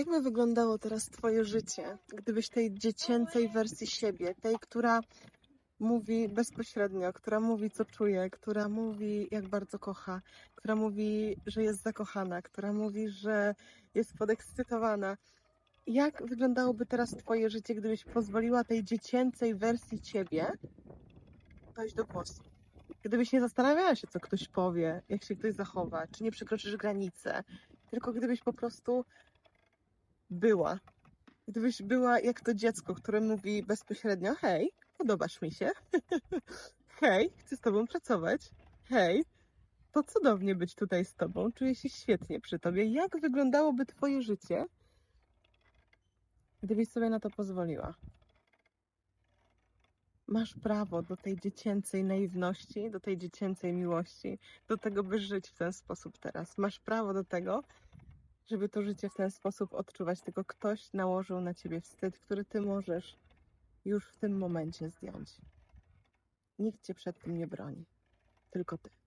Jakby wyglądało teraz Twoje życie, gdybyś tej dziecięcej wersji siebie, tej, która mówi bezpośrednio, która mówi, co czuje, która mówi, jak bardzo kocha, która mówi, że jest zakochana, która mówi, że jest podekscytowana. Jak wyglądałoby teraz Twoje życie, gdybyś pozwoliła tej dziecięcej wersji ciebie dojść do głosu? Gdybyś nie zastanawiała się, co ktoś powie, jak się ktoś zachowa, czy nie przekroczysz granice, tylko gdybyś po prostu była. Gdybyś była jak to dziecko, które mówi bezpośrednio: Hej, podobasz mi się. Hej, chcę z tobą pracować. Hej, to cudownie być tutaj z tobą. Czuję się świetnie przy tobie. Jak wyglądałoby twoje życie, gdybyś sobie na to pozwoliła? Masz prawo do tej dziecięcej naiwności, do tej dziecięcej miłości, do tego, by żyć w ten sposób teraz. Masz prawo do tego, żeby to życie w ten sposób odczuwać, tylko ktoś nałożył na ciebie wstyd, który ty możesz już w tym momencie zdjąć. Nikt cię przed tym nie broni, tylko ty.